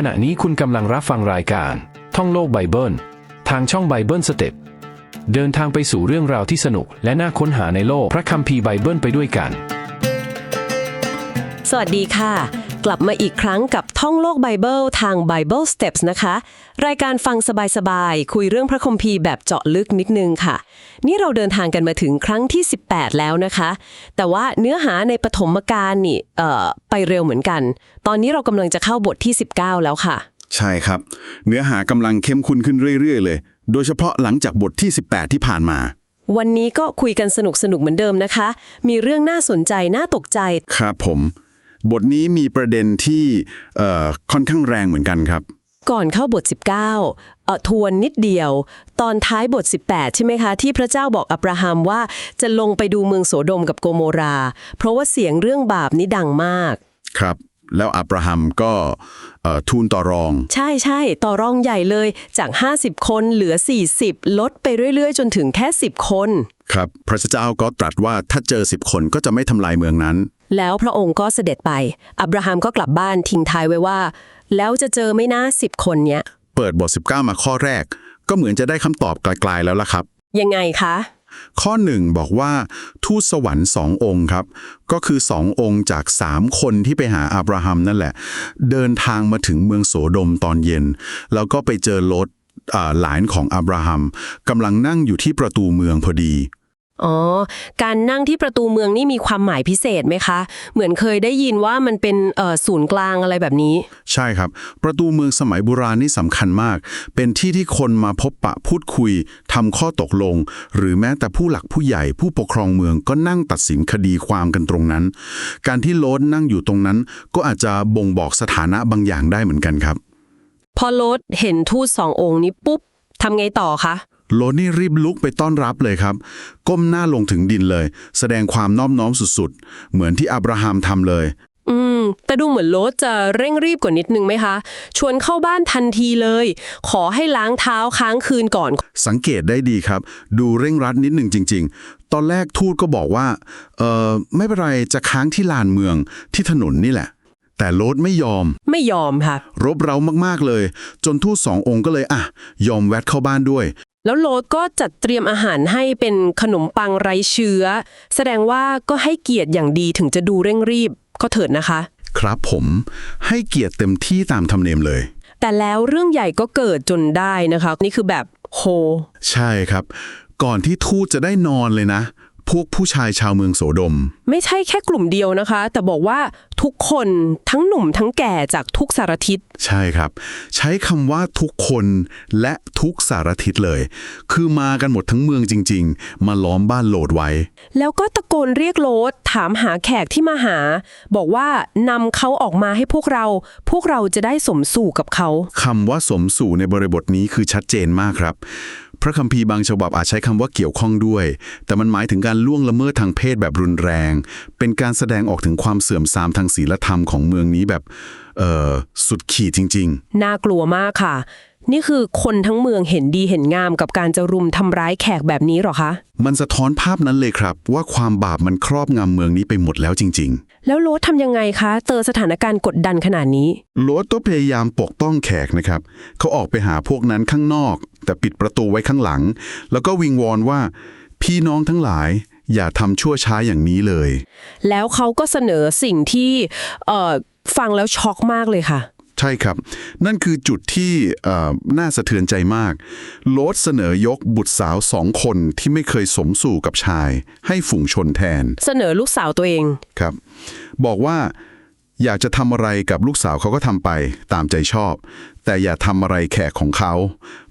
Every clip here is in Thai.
ขณะนี้คุณกำลังรับฟังรายการ ท่องโลกไบเบิล ทางช่องไบเบิลสเต็ปเดินทางไปสู่เรื่องราวที่สนุก และน่าค้นหาในโลกพระคัมภีร์ไบเบิลไปด้วยกัน สวัสดีค่ะ กลับมาอีกครั้งกับท่องโลกไบเบิลทาง Bible Steps นะคะ รายการฟังสบายๆ คุยเรื่องพระคัมภีร์แบบเจาะลึกนิดนึงค่ะ นี่เราเดินทางกันมาถึงครั้งที่ 18 แล้วนะคะ แต่ว่าเนื้อหาในปฐมกาลนี่เอ่อไปเร็วเหมือนกัน ตอนนี้เรากำลังจะเข้าบทที่ 19 แล้วค่ะ ใช่ครับ เนื้อหากำลังเข้มข้นขึ้นเรื่อยๆ เลย โดยเฉพาะหลังจากบทที่ 18 ที่ผ่านมาวันนี้ก็คุยกันสนุกๆเหมือนเดิมนะคะ มีเรื่องน่าสนใจน่าตกใจ ครับผม บทนี้มีประเด็นที่เอ่อค่อนข้างแรงเหมือนกันครับ ก่อนเข้าบท 19เอ่อทวนนิดเดียว ตอนท้ายบท 18 ใช่ไหมคะ ที่พระเจ้าบอกอับราฮัมว่าจะลงไปดูเมืองโสโดมกับโกโมรา เพราะว่าเสียงเรื่องบาปนี้ดังมาก ครับ แล้วอับราฮัมก็เอ่อทูลต่อรอง ใช่ใช่ต่อรองใหญ่เลยจาก 50 คนเหลือ 40 ลดไปเรื่อย ๆ จนถึงแค่ 10 คน ครับ พระเจ้าก็ตรัสว่าถ้าเจอ 10 คนก็จะไม่ทำลายเมืองนั้น แล้วพระองค์ก็เสด็จไป อับราฮัมก็กลับบ้านทิ้งท้ายไว้ว่า แล้วจะเจอไหม่นะ10 คนเนี้ย เปิดบท 19 มาข้อแรก ก็เหมือนจะได้คำตอบไกลๆแล้วล่ะครับ ยังไงคะ ข้อหนึ่งบอกว่าทูตสวรรค์สององค์ครับ ก็คือสององค์จากสามคนที่ไปหาอับราฮัมนั่นแหละ เดินทางมาถึงเมืองโสโดมตอนเย็น แล้วก็ไปเจอโลดอ่าหลานของอับราฮัมกำลังนั่งอยู่ที่ประตูเมืองพอดี อ๋อ การนั่งที่ประตูเมืองนี่มีความหมายพิเศษไหมคะ เหมือนเคยได้ยินว่ามันเป็นเอ่อศูนย์กลางอะไรแบบนี้ ใช่ครับ ประตูเมืองสมัยโบราณนี่สำคัญมาก เป็นที่ที่คนมาพบปะพูดคุยทำข้อตกลง หรือแม้แต่ผู้หลักผู้ใหญ่ผู้ปกครองเมืองก็นั่งตัดสินคดีความกันตรงนั้น การที่โลดนั่งอยู่ตรงนั้น ก็อาจจะบ่งบอกสถานะบางอย่างได้เหมือนกันครับ พอโลดเห็นทูตสององค์นี้ปุ๊บทำไงต่อคะ โลดนี่รีบลุกไปต้อนรับเลยครับ ก้มหน้าลงถึงดินเลย แสดงความนอบน้อมสุดๆ เหมือนที่อับราฮัมทำเลย อืม แต่ดูเหมือนโลดจะเร่งรีบกว่านิดนึงไหมคะ ชวนเข้าบ้านทันทีเลย ขอให้ล้างเท้าค้างคืนก่อน สังเกตได้ดีครับ ดูเร่งรัดนิดหนึ่งจริง ๆ ตอนแรกทูตก็บอกว่า เออไม่เป็นไรจะค้างที่ลานเมืองที่ถนนนี่แหละ แต่โลดไม่ยอม ไม่ยอมค่ะ รบเร้ามากๆเลย จนทูตสององค์ก็เลยอะ ยอมแวะเข้าบ้านด้วย แล้วโลดก็จัดเตรียมอาหารให้เป็นขนมปังไร้เชื้อ แสดงว่าก็ให้เกียรติอย่างดีถึงจะดูเร่งรีบก็เถิดนะคะ ครับผมให้เกียรติเต็มที่ตามธรรมเนียมเลย แต่แล้วเรื่องใหญ่ก็เกิดจนได้นะคะ นี่คือแบบโหใช่ครับ ก่อนที่ทูตจะได้นอนเลยนะ พวกผู้ชายชาวเมืองโสดม ไม่ใช่แค่กลุ่มเดียวนะคะ แต่บอกว่าทุกคนทั้งหนุ่มทั้งแก่จากทุกสารทิศ ใช่ครับ ใช้คำว่าทุกคนและทุกสารทิศเลย คือมากันหมดทั้งเมืองจริง ๆ มาล้อมบ้านโหลดไว้ แล้วก็ตะโกนเรียกโลดถามหาแขกที่มาหา บอกว่านำเขาออกมาให้พวกเรา พวกเราจะได้สมสู่กับเขาคำว่าสมสู่ในบริบทนี้คือชัดเจนมากครับ พระคัมภีร์บางฉบับอาจใช้คำว่าเกี่ยวข้องด้วย แต่มันหมายถึงการล่วงละเมิดทางเพศแบบรุนแรง เป็นการแสดงออกถึงความเสื่อมทรามทางศีลธรรมของเมืองนี้แบบเอ่อสุดขีดจริงน่ากลัวมากค่ะ นี่คือคนทั้งเมืองเห็นดีเห็นงามกับการจะรุมทำร้ายแขกแบบนี้เหรอคะๆมันสะท้อนภาพนั้นเลยครับ ว่าความบาปมันครอบงำเมืองนี้ไปหมดแล้วจริง ๆ แล้วโลดทำยังไงคะ เจอสถานการณ์กดดันขนาดนี้ โลดก็พยายามปกป้องแขกนะครับ เขาออกไปหาพวกนั้นข้างนอก แต่ปิดประตูไว้ข้างหลัง แล้วก็วิงวอนว่า พี่น้องทั้งหลายอย่าทำชั่วช้าอย่างนี้เลย แล้วเขาก็เสนอสิ่งที่เอ่อฟังแล้วช็อกมากเลยค่ะ ใช่ครับ นั่นคือจุดที่เอ่อน่าสะเทือนใจมาก โลดเสนอยกบุตรสาวสองคนที่ไม่เคยสมสู่กับชาย ให้ฝูงชนแทน เสนอลูกสาวตัวเองครับ บอกว่าอยากจะทำอะไรกับลูกสาวเขาก็ทำไปตามใจชอบ แต่อย่าทำอะไรแขกของเขา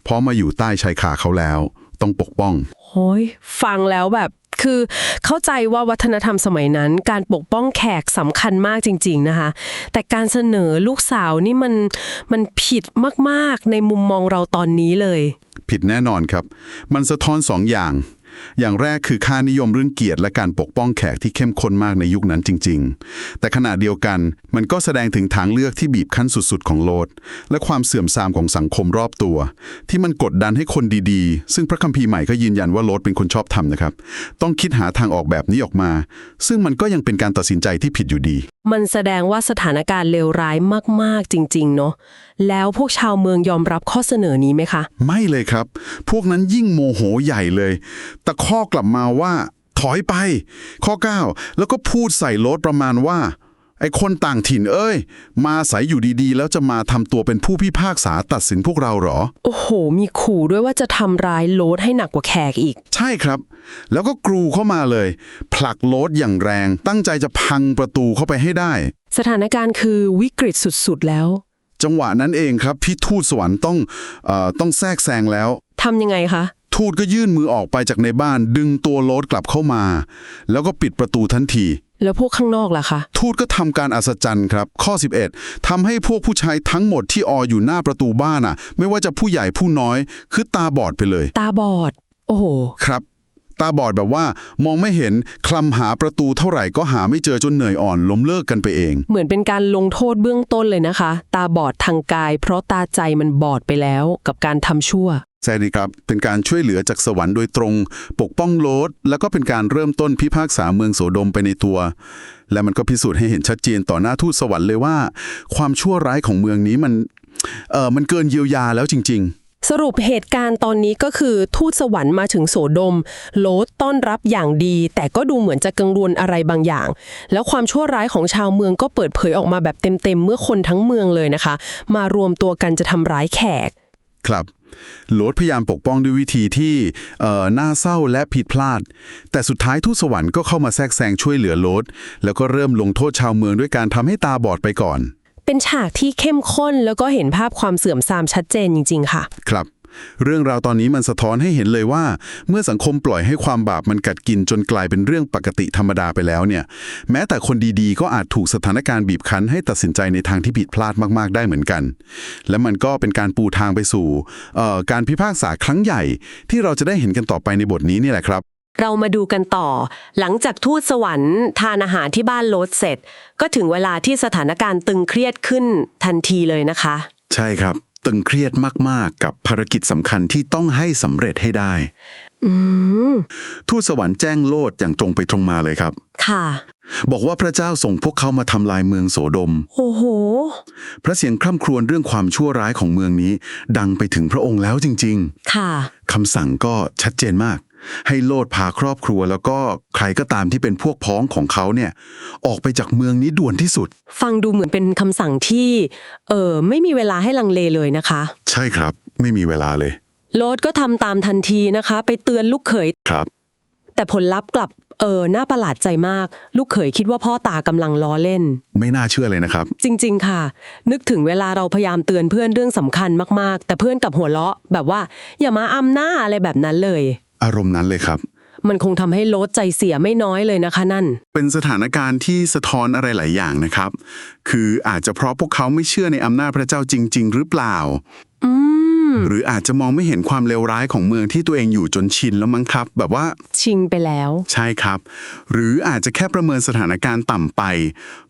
เพราะมาอยู่ใต้ชายคาเขาแล้ว ต้องปกป้องโอ้ยฟังแล้วแบบ คือเข้าใจว่าวัฒนธรรมสมัยนั้น การปกป้องแขกสำคัญมากจริง ๆนะคะ แต่การเสนอลูกสาวนี่มันมันผิดมากๆในมุมมองเราตอนนี้เลย ผิดแน่นอนครับ มันสะท้อนสองอย่าง อย่างแรกคือค่านิยมเรื่องเกียรติและการปกป้องแขกที่เข้มข้นมากในยุคนั้นจริง ๆ แต่ขณะเดียวกันมันก็แสดงถึงทางเลือกที่บีบคั้นสุดๆ ของโลด และความเสื่อมทรามของสังคมรอบตัว ที่มันกดดันให้คนดีๆ ซึ่งพระคัมภีร์ใหม่ก็ยืนยันว่าโลดเป็นคนชอบธรรมนะครับ ต้องคิดหาทางออกแบบนี้ออกมา ซึ่งมันก็ยังเป็นการตัดสินใจที่ผิดอยู่ดี มันแสดงว่าสถานการณ์เลวร้ายมากๆจริง ๆ เนาะแล้วพวกชาวเมืองยอมรับข้อเสนอนี้ไหมคะ ไม่เลยครับ พวกนั้นยิ่งโมโหใหญ่เลยแต่ข้อกลับมาว่า ถอยไป ข้อ 9 แล้วก็พูดใส่โลดประมาณว่า ไอ้คนต่างถิ่นเอ้ย มาอาศัยอยู่ดีๆ แล้วจะมาทำตัวเป็นผู้พิพากษาตัดสินพวกเราเหรอ โอ้โห มีขู่ด้วยว่าจะทำร้ายโลดให้หนักกว่าแขกอีก ใช่ครับ แล้วก็กรูเข้ามาเลย ผลักโลดอย่างแรง ตั้งใจจะพังประตูเข้าไปให้ได้ สถานการณ์คือวิกฤตสุดๆแล้ว จังหวะนั้นเองครับที่ทูตสวรรค์ต้องเอ่อต้องแทรกแซงแล้ว ทำยังไงคะ ทูตก็ยื่นมือออกไปจากในบ้านดึงตัวโลดกลับเข้ามา แล้วก็ปิดประตูทันทีแล้วพวกข้างนอกล่ะคะ ทูตก็ทำการอัศจรรย์ครับ ข้อ 11ทำให้พวกผู้ชายทั้งหมดที่อออยู่หน้าประตูบ้านอะ ไม่ว่าจะผู้ใหญ่ผู้น้อย คือตาบอดไปเลย ตาบอด โอ้โห ครับ ตาบอดแบบว่า มองไม่เห็นคลำหาประตูเท่าไหร่ก็หาไม่เจอจนเหนื่อยอ่อนล้มเลิกกันไปเอง เหมือนเป็นการลงโทษเบื้องต้นเลยนะคะ ตาบอดทางกาย เพราะตาใจมันบอดไปแล้วกับการทำชั่ว ใช่ดีครับ เป็นการช่วยเหลือจากสวรรค์โดยตรง ปกป้องโลด แล้วก็เป็นการเริ่มต้นพิพากษาเมืองโสดมไปในตัว และมันก็พิสูจน์ให้เห็นชัดเจนต่อหน้าทูตสวรรค์เลยว่า ความชั่วร้ายของเมืองนี้มันเออมันเกินเยียวยาแล้วจริง ๆสรุปเหตุการณ์ตอนนี้ก็คือทูตสวรรค์มาถึงโสดม โลดต้อนรับอย่างดี แต่ก็ดูเหมือนจะกังวลอะไรบางอย่าง แล้วความชั่วร้ายของชาวเมืองก็เปิดเผยออกมาแบบเต็มๆเมื่อคนทั้งเมืองเลยนะคะ มารวมตัวกันจะทำร้ายแขก ครับโลดพยายามปกป้องด้วยวิธีที่เอ่อน่าเศร้าและผิดพลาด แต่สุดท้ายทูตสวรรค์ก็เข้ามาแทรกแซงช่วยเหลือโลดแล้วก็เริ่มลงโทษชาวเมืองด้วยการทำให้ตาบอดไปก่อน เป็นฉากที่เข้มข้นแล้วก็เห็นภาพความเสื่อมทรามชัดเจนจริง ๆ ค่ะ ครับ เรื่องราวตอนนี้มันสะท้อนให้เห็นเลยว่า เมื่อสังคมปล่อยให้ความบาปมันกัดกินจนกลายเป็นเรื่องปกติธรรมดาไปแล้วเนี่ย แม้แต่คนดีๆ ก็อาจถูกสถานการณ์บีบคั้นให้ตัดสินใจในทางที่ผิดพลาดมากๆได้เหมือนกัน และมันก็เป็นการปูทางไปสู่เอ่อการพิพากษาครั้งใหญ่ ที่เราจะได้เห็นกันต่อไปในบทนี้นี่แหละครับเรามาดูกันต่อ หลังจากทูตสวรรค์ทานอาหารที่บ้านโลดเสร็จ ก็ถึงเวลาที่สถานการณ์ตึงเครียดขึ้นทันทีเลยนะคะ ใช่ครับ ตึงเครียดมาก ๆ กับภารกิจสำคัญที่ต้องให้สำเร็จให้ได้ อืม ทูตสวรรค์แจ้งโลดอย่างตรงไปตรงมาเลยครับ ค่ะ บอกว่าพระเจ้าส่งพวกเขามาทำลายเมืองโสโดม โอ้โห พระเสียงคร่ำครวญเรื่องความชั่วร้ายของเมืองนี้ ดังไปถึงพระองค์แล้วจริง ค่ะ ๆคำสั่งก็ชัดเจนมาก ให้โลดพาครอบครัว แล้วก็ใครก็ตามที่เป็นพวกพ้องของเขาเนี่ยออกไปจากเมืองนี้ด่วนที่สุด ฟังดูเหมือนเป็นคำสั่งที่เออไม่มีเวลาให้ลังเลเลยนะคะ ใช่ครับไม่มีเวลาเลย โลดก็ทำตามทันทีนะคะ ไปเตือนลูกเขย ครับ แต่ผลลัพธ์กลับเออน่าประหลาดใจมาก ลูกเขยคิดว่าพ่อตากำลังล้อเล่น ไม่น่าเชื่อเลยนะครับ จริง ๆ ค่ะ นึกถึงเวลาเราพยายามเตือนเพื่อนเรื่องสำคัญมากๆ แต่เพื่อนกลับหัวเราะ แบบว่า อย่ามาอำหน้าอะไรแบบนั้นเลย อารมณ์นั้นเลยครับ มันคงทำให้โลดใจเสียไม่น้อยเลยนะคะนั่น เป็นสถานการณ์ที่สะท้อนอะไรหลายอย่างนะครับ คืออาจจะเพราะพวกเขาไม่เชื่อในอำนาจพระเจ้าจริง ๆ หรือเปล่า อืม หรืออาจจะมองไม่เห็นความเลวร้ายของเมืองที่ตัวเองอยู่จนชินแล้วมั้งครับ แบบว่า ชิงไปแล้ว ใช่ครับ หรืออาจจะแค่ประเมินสถานการณ์ต่ำไป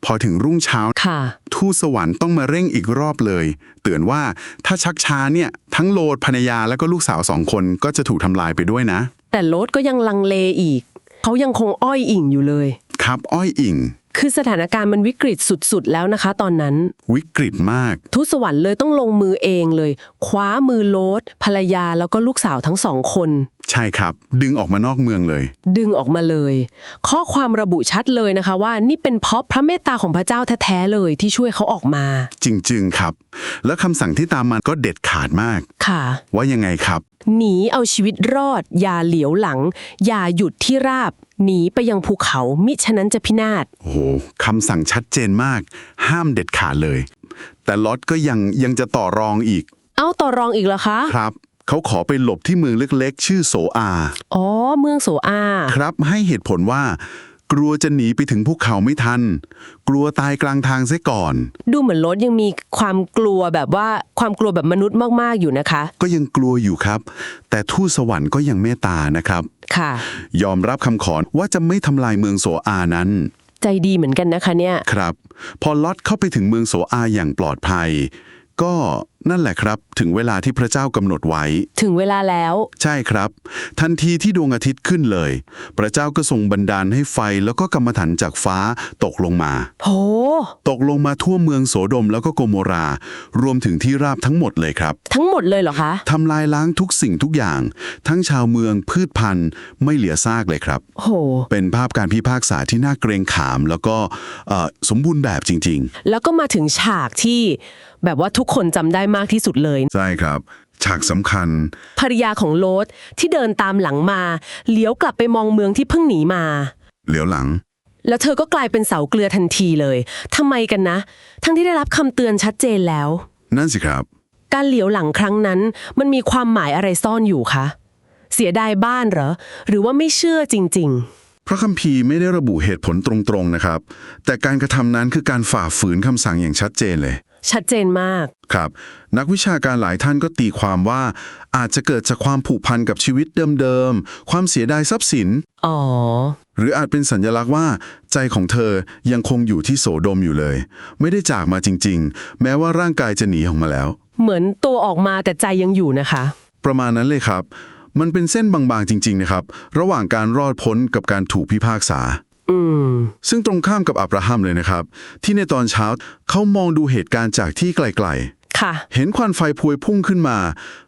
พอถึงรุ่งเช้า ค่ะ ทูตสวรรค์ต้องมาเร่งอีกรอบเลย เตือนว่าถ้าชักช้าเนี่ย ทั้งโลดภรรยาแล้วก็ลูกสาวสองคนก็จะถูกทำลายไปด้วยนะ แต่โลดก็ยังลังเลอีก เขายังคงอ้อยอิงอยู่เลย ครับอ้อยอิง คือสถานการณ์มันวิกฤตสุดๆ แล้วนะคะ ตอนนั้น วิกฤตมากทูตสวรรค์เลยต้องลงมือเองเลย คว้ามือโลดภรรยาแล้วก็ลูกสาวทั้งสองคน ใช่ครับ ดึงออกมานอกเมืองเลย ดึงออกมาเลย ข้อความระบุชัดเลยนะคะว่านี่เป็นเพราะพระเมตตาของพระเจ้าแท้ๆเลยที่ช่วยเขาออกมา จริง ๆ ครับ แล้วคำสั่งที่ตามมาก็เด็ดขาดมาก ค่ะ ว่ายังไงครับ หนีเอาชีวิตรอด อย่าเหลียวหลัง อย่าหยุดที่ราบ หนีไปยังภูเขามิฉะนั้นจะพินาศ โอ้โหคำสั่งชัดเจนมาก ห้ามเด็ดขาดเลย แต่ล็อตก็ยังยังจะต่อรองอีกเอาต่อรองอีกเหรอคะ ครับ เขาขอไปหลบที่เมืองเล็กๆ ชื่อโสอา อ๋อ เมืองโสอา ครับให้เหตุผลว่า กลัวจะหนีไปถึงภูเขาไม่ทัน กลัวตายกลางทางเสียก่อน ดูเหมือนโรสยังมีความกลัวแบบว่าความกลัวแบบมนุษย์มาก ๆ อยู่นะคะ ก็ยังกลัวอยู่ครับ แต่ทูตสวรรค์ก็ยังเมตตานะครับ ค่ะ ยอมรับคำขอว่าจะไม่ทำลายเมืองโสอานั้น ใจดีเหมือนกันนะคะเนี่ย ครับ พอลอตเข้าไปถึงเมืองโสอาอย่างปลอดภัย ก็ นั่นแหละครับ ถึงเวลาที่พระเจ้ากำหนดไว้ ถึงเวลาแล้ว ใช่ครับ ทันทีที่ดวงอาทิตย์ขึ้นเลย พระเจ้าก็ทรงบันดาลให้ไฟแล้วก็กรรมฐานจากฟ้าตกลงมา โห ตกลงมาทั่วเมืองโสโดมแล้วก็โกโมรา รวมถึงที่ราบทั้งหมดเลยครับทั้งหมดเลยเหรอคะ ทำลายล้างทุกสิ่งทุกอย่าง ทั้งชาวเมืองพืชพันธุ์ไม่เหลือซากเลยครับ โห เป็นภาพการพิพากษาที่น่าเกรงขาม แล้วก็เอ่อสมบูรณ์แบบจริงแล้วก็มาถึงฉากที่แบบว่าทุกคนจำได้มากที่สุดเลยๆใช่ครับ ฉากสำคัญ ภรรยาของโลดที่เดินตามหลังมาเลี้ยวกลับไปมองเมืองที่เพิ่งหนีมา เหลียวหลัง แล้วเธอก็กลายเป็นเสาเกลือทันทีเลยทำไมกันนะ ทั้งที่ได้รับคำเตือนชัดเจนแล้ว นั่นสิครับ การเหลียวหลังครั้งนั้น มันมีความหมายอะไรซ่อนอยู่คะเสียดายบ้านเหรอ หรือว่าไม่เชื่อจริงพระคัมภีร์ไม่ได้ระบุเหตุผลตรงๆนะครับ แต่การกระทำนั้นคือการฝ่าฝืนคำสั่งอย่างชัดเจนเลยๆ ชัดเจนมาก ครับ นักวิชาการหลายท่านก็ตีความว่า อาจจะเกิดจากความผูกพันกับชีวิตเดิมๆ ความเสียดายทรัพย์สิน อ๋อ หรืออาจเป็นสัญลักษณ์ว่า ใจของเธอยังคงอยู่ที่โสโดมอยู่เลย ไม่ได้จากมาจริงๆ แม้ว่าร่างกายจะหนีออกมาแล้ว เหมือนตัวออกมาแต่ใจยังอยู่นะคะ ประมาณนั้นเลยครับ มันเป็นเส้นบางๆจริง ๆ นะครับ ระหว่างการรอดพ้นกับการถูกพิพากษา อืม ซึ่งตรงข้ามกับอับราฮัมเลยนะครับ ที่ในตอนเช้าเขามองดูเหตุการณ์จากที่ไกลค่ะ ๆ เห็นควันไฟพวยพุ่งขึ้นมา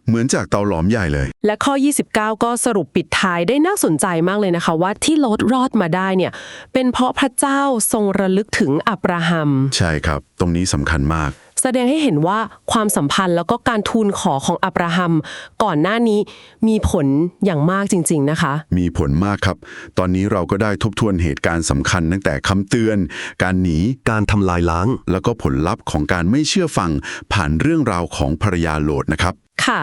เหมือนจากเตาหลอมใหญ่เลย และข้อ 29 ก็สรุปปิดท้ายได้น่าสนใจมากเลยนะคะ ว่าที่โลดรอดมาได้เนี่ย เป็นเพราะพระเจ้าทรงระลึกถึงอับราฮัม ใช่ครับ ตรงนี้สำคัญมาก แสดงให้เห็นว่าความสัมพันธ์แล้วก็การทูลขอของอับราฮัม ก่อนหน้านี้มีผลอย่างมากจริง ๆ นะคะ มีผลมากครับ ตอนนี้เราก็ได้ทบทวนเหตุการณ์สำคัญตั้งแต่คำเตือน การหนี การทำลายล้าง แล้วก็ผลลัพธ์ของการไม่เชื่อฟัง ผ่านเรื่องราวของภรรยาโหลดนะครับ ค่ะ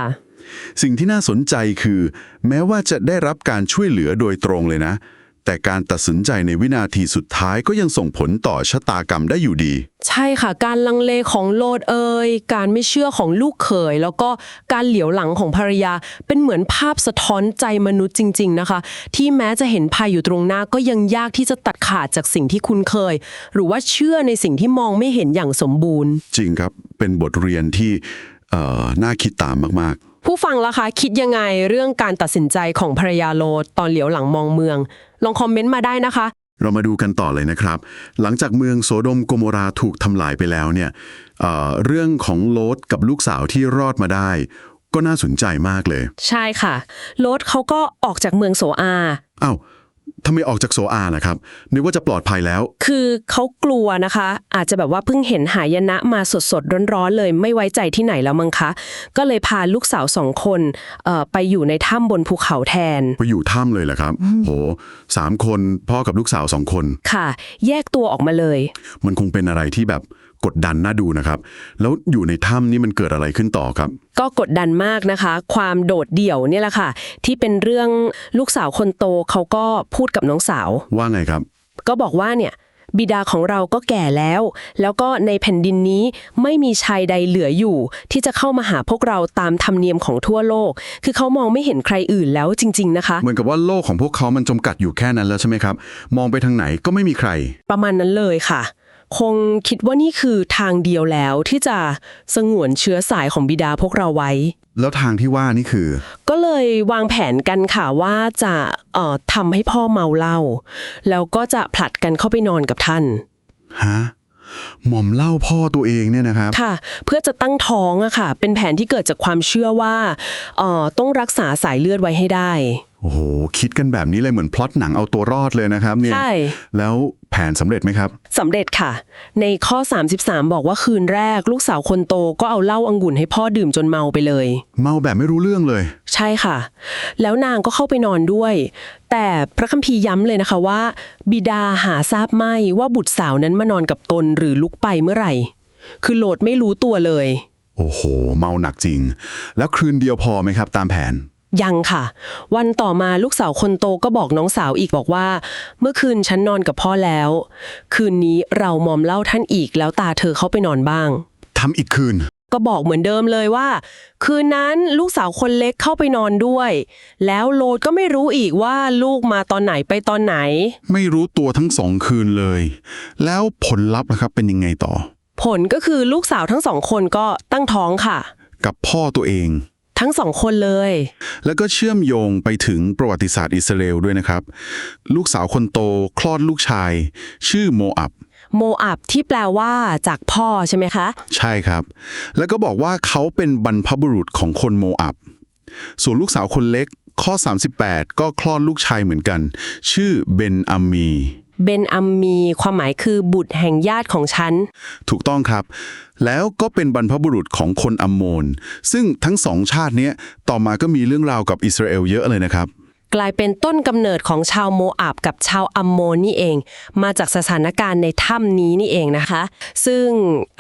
สิ่งที่น่าสนใจคือ แม้ว่าจะได้รับการช่วยเหลือโดยตรงเลยนะ แต่การตัดสินใจในวินาทีสุดท้ายก็ยังส่งผลต่อชะตากรรมได้อยู่ดี ใช่ค่ะ การลังเลของโลดเอย การไม่เชื่อของลูกเขย แล้วก็การเหลียวหลังของภรรยา เป็นเหมือนภาพสะท้อนใจมนุษย์จริง ๆนะคะ ที่แม้จะเห็นภัยอยู่ตรงหน้าก็ยังยากที่จะตัดขาดจากสิ่งที่คุ้นเคย หรือว่าเชื่อในสิ่งที่มองไม่เห็นอย่างสมบูรณ์ จริงครับเป็นบทเรียนที่เอ่อน่าคิดตามมาก ผู้ฟังล่ะคะคิดยังไงเรื่องการตัดสินใจของภรรยาโลดตอนเหลียวหลังมองเมือง ลองคอมเมนต์มาได้นะคะๆเรามาดูกันต่อเลยนะครับ หลังจากเมืองโสโดมโกโมราถูกทำลายไปแล้วเนี่ยเอ่อเรื่องของโลดกับลูกสาวที่รอดมาได้ ก็น่าสนใจมากเลย ใช่ค่ะ โลดเขาก็ออกจากเมืองโซอาอ้าว ทำไมออกจากโซอาล่ะครับนึกว่าจะปลอดภัยแล้ว คือเขากลัวนะคะ อาจจะแบบว่าเพิ่งเห็นหายนะมาสดๆร้อนๆเลย ไม่ไว้ใจที่ไหนแล้วมั้งคะ ก็เลยพาลูกสาวสองคนเอ่อไปอยู่ในถ้ำบนภูเขาแทน ไปอยู่ถ้ำเลยเหรอครับ โหสามคนพ่อกับลูกสาวสองคน ค่ะ แยกตัวออกมาเลย มันคงเป็นอะไรที่แบบ กดดันน่าดูนะครับ แล้วอยู่ในถ้ำนี่มันเกิดอะไรขึ้นต่อครับ ก็กดดันมากนะคะ ความโดดเดี่ยวเนี่ยแหละค่ะ ที่เป็นเรื่องลูกสาวคนโตเขาก็พูดกับน้องสาว ว่าไงครับ ก็บอกว่าเนี่ยบิดาของเราก็แก่แล้ว แล้วก็ในแผ่นดินนี้ไม่มีชายใดเหลืออยู่ ที่จะเข้ามาหาพวกเราตามธรรมเนียมของทั่วโลก คือเขามองไม่เห็นใครอื่นแล้วจริง ๆ นะคะ เหมือนกับว่าโลกของพวกเขามันจำกัดอยู่แค่นั้นแล้วใช่ไหมครับ มองไปทางไหนก็ไม่มีใคร ประมาณนั้นเลยค่ะ คงคิดว่านี่คือทางเดียวแล้วที่จะสงวนเชื้อสายของบิดาพวกเราไว้ แล้วทางที่ว่านี่คือ ก็เลยวางแผนกันค่ะว่าจะเอ่อทำให้พ่อเมาเหล้าแล้วก็จะผลัดกันเข้าไปนอนกับท่าน ฮะหม่อมเล่าพ่อตัวเองเนี่ยนะครับ ค่ะ เพื่อจะตั้งท้องอะค่ะ เป็นแผนที่เกิดจากความเชื่อว่าเอ่อต้องรักษาสายเลือดไว้ให้ได้ โอ้โห คิดกันแบบนี้เลยเหมือนพล็อตหนังเอาตัวรอดเลยนะครับเนี่ยใช่ แล้วแผนสำเร็จไหมครับ สำเร็จค่ะ ในข้อ 33 บอกว่าคืนแรก ลูกสาวคนโตก็เอาเหล้าองุ่นให้พ่อดื่มจนเมาไปเลย เมาแบบไม่รู้เรื่องเลย ใช่ค่ะ แล้วนางก็เข้าไปนอนด้วย แต่พระคัมภีร์ย้ำเลยนะคะว่า บิดาหาทราบไม่ว่าบุตรสาวนั้นมานอนกับตนหรือลุกไปเมื่อไหร่ คือโหลดไม่รู้ตัวเลย โอ้โห เมาหนักจริง แล้วคืนเดียวพอไหมครับ ตามแผน ยังค่ะ วันต่อมาลูกสาวคนโตก็บอกน้องสาวอีกบอกว่า เมื่อคืนฉันนอนกับพ่อแล้ว คืนนี้เรามอมเหล่าท่านอีกแล้วตาเธอเข้าไปนอนบ้าง ทำอีกคืน ก็บอกเหมือนเดิมเลยว่า คืนนั้นลูกสาวคนเล็กเข้าไปนอนด้วย แล้วโลดก็ไม่รู้อีกว่าลูกมาตอนไหนไปตอนไหน ไม่รู้ตัวทั้งสองคืนเลย แล้วผลลัพธ์นะครับเป็นยังไงต่อ ผลก็คือลูกสาวทั้งสองคนก็ตั้งท้องค่ะ กับพ่อตัวเอง ทั้งสองคนเลย แล้วก็เชื่อมโยงไปถึงประวัติศาสตร์อิสราเอลด้วยนะครับ ลูกสาวคนโตคลอดลูกชาย ชื่อโมอับโมอับที่แปลว่าจากพ่อใช่ไหมคะ ใช่ครับ แล้วก็บอกว่าเขาเป็นบรรพบุรุษของคนโมอับส่วนลูกสาวคนเล็กข้อ 38 ก็คลอดลูกชายเหมือนกัน ชื่อเบนอามี เบนอัมมีความหมายคือบุตรแห่งญาติของฉัน ถูกต้องครับ แล้วก็เป็นบรรพบุรุษของคนอัมโมน ซึ่งทั้งสองชาติเนี้ยต่อมาก็มีเรื่องราวกับอิสราเอลเยอะเลยนะครับ กลายเป็นต้นกำเนิดของชาวโมอาบกับชาวอัมโมนนี่เอง มาจากสถานการณ์ในถ้ำนี้นี่เองนะคะ ซึ่ง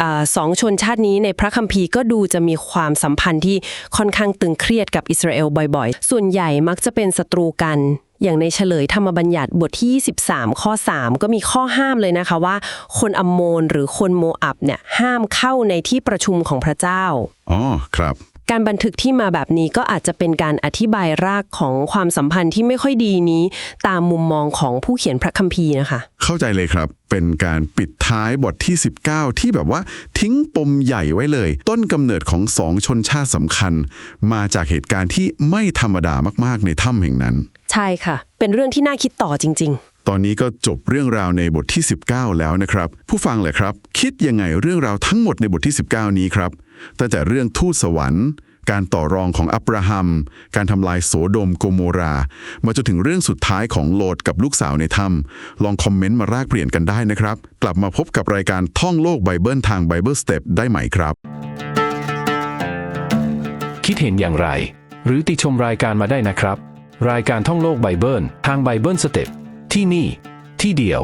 อสองชนชาตินี้ในพระคัมภีร์ก็ดูจะมีความสัมพันธ์ที่ค่อนข้างตึงเครียดกับอิสราเอลบ่อยๆ ส่วนใหญ่มักจะเป็นศัตรูกันอย่างในเฉลยธรรมบัญญัติบทที่23ข้อ 3 ก็มีข้อห้ามเลยนะคะว่า คนอัมโมนหรือคนโมอับเนี่ยห้ามเข้าในที่ประชุมของพระเจ้า อ๋อ ครับ การบันทึกที่มาแบบนี้ก็อาจจะเป็นการอธิบายรากของความสัมพันธ์ที่ไม่ค่อยดีนี้ ตามมุมมองของผู้เขียนพระคัมภีร์นะคะ เข้าใจเลยครับ เป็นการปิดท้ายบทที่ 19 ที่แบบว่าทิ้งปมใหญ่ไว้เลย ต้นกำเนิดของสองชนชาติสำคัญ มาจากเหตุการณ์ที่ไม่ธรรมดามากๆ ในถ้ำแห่งนั้น ใช่ค่ะ เป็นเรื่องที่น่าคิดต่อจริงตอนนี้ก็จบเรื่องราวในบทที่ 19 แล้วนะครับ ผู้ฟังเลยครับ คิดยังไงเรื่องราวทั้งหมดในบทที่ 19 นี้ครับ ตั้งแต่เรื่องทูตสวรรค์ การต่อรองของอับราฮัม การทำลายโสโดมโกโมรา มาจนถึงเรื่องสุดท้ายของโลดกับลูกสาวในถ้ำลองคอมเมนต์มาแลกเปลี่ยนกันได้นะครับ กลับมาพบกับรายการท่องโลกไบเบิลทาง Bible Step ได้ใหม่ครับ คิดเห็นอย่างไร หรือติชมรายการมาได้นะครับ รายการท่องโลกไบเบิลทางไบเบิลสเต็ปที่นี่ ที่เดียว